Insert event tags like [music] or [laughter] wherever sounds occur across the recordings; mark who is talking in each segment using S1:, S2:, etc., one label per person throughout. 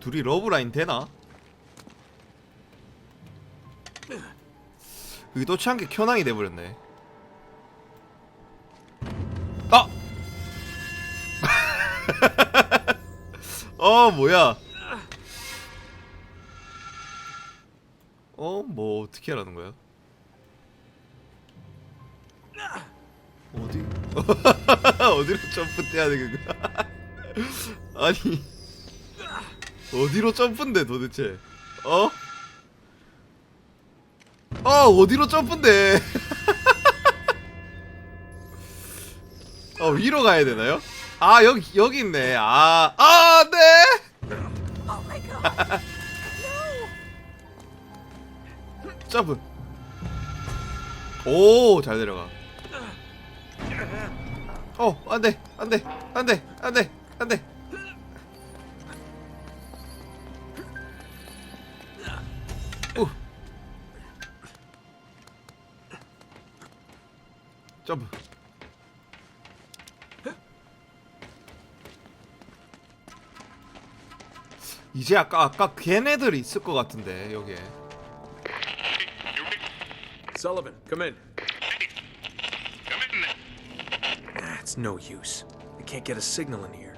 S1: 둘이 러브라인 되나? 의도치 않게 켜낭이 돼버렸네. 아! [laughs] 어 뭐야? 어 뭐 어떻게 하라는 거야? 어디? [laughs] 어디로 점프 떼야 되는 거야? 아니 어디로 점프인데 도대체? 어? 아 어디로 점프인데? [laughs] 어 위로 가야 되나요? 아 여기 여기 있네. 아아 네. [laughs] 점프. 오잘 내려가. 어 안 돼 안 돼 안 돼 안 돼 안 돼. 오. 점프. 이제 아까 아까 걔네들이 있을 것 같은데 여기에.
S2: Sullivan, come in. It's no use. I can't get a signal in here.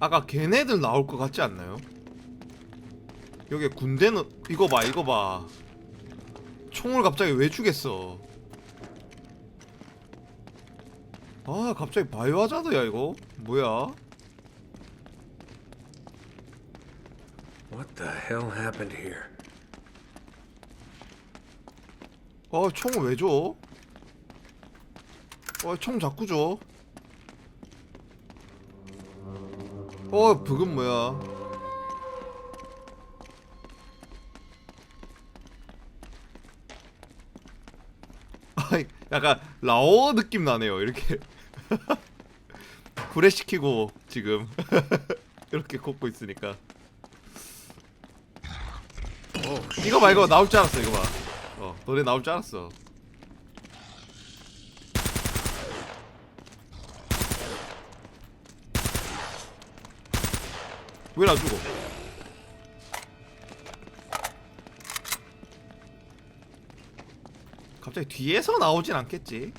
S1: 아까 걔네들 나올 것 같지 않나요? 여기 군대는 이거 봐 이거 봐 총을 갑자기 왜 주겠어 아 갑자기 바이오 하자드야 이거 뭐야
S2: What the hell happened here?
S1: 어 총을 왜 줘? 어 총 자꾸 줘. 어 북은 뭐야? 아이 약간 라오 느낌 나네요 이렇게 [laughs] 불에 시키고 지금 [laughs] 이렇게 걷고 있으니까 이거 봐 이거 나올 줄 알았어 이거 봐 어, 노래 나올 줄 알았어. 왜 나 죽어? 갑자기 뒤에서 나오진 않겠지?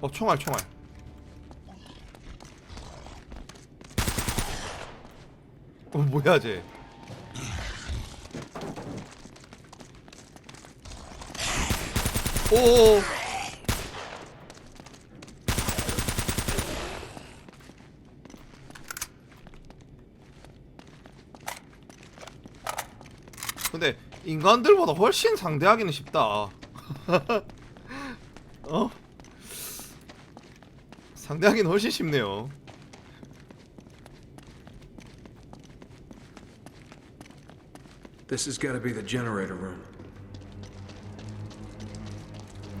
S1: 어 총알 총알 어 뭐야 쟤 오오오 근데 인간들보다 훨씬 상대하기는 쉽다 [laughs] 어? 상대하기는 훨씬 쉽네요.
S2: This has got to be the generator room.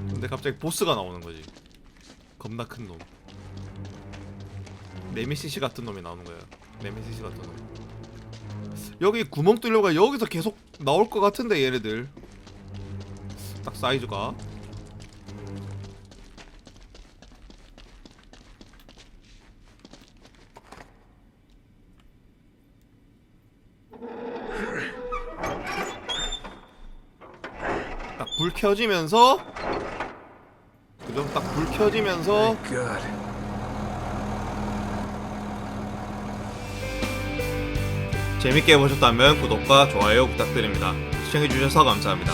S1: 근데 갑자기 보스가 나오는 거지. 겁나 큰 놈. 네미시시 같은 놈이 나오는 거야. 네미시시 같은 놈. 여기 구멍 뚫려가 여기서 계속 나올 것 같은데 얘네들. 딱 사이즈가. 불 켜지면서 그죠? 딱불 켜지면서. 재밌게 보셨다면 구독과 좋아요 부탁드립니다. 시청해주셔서 감사합니다.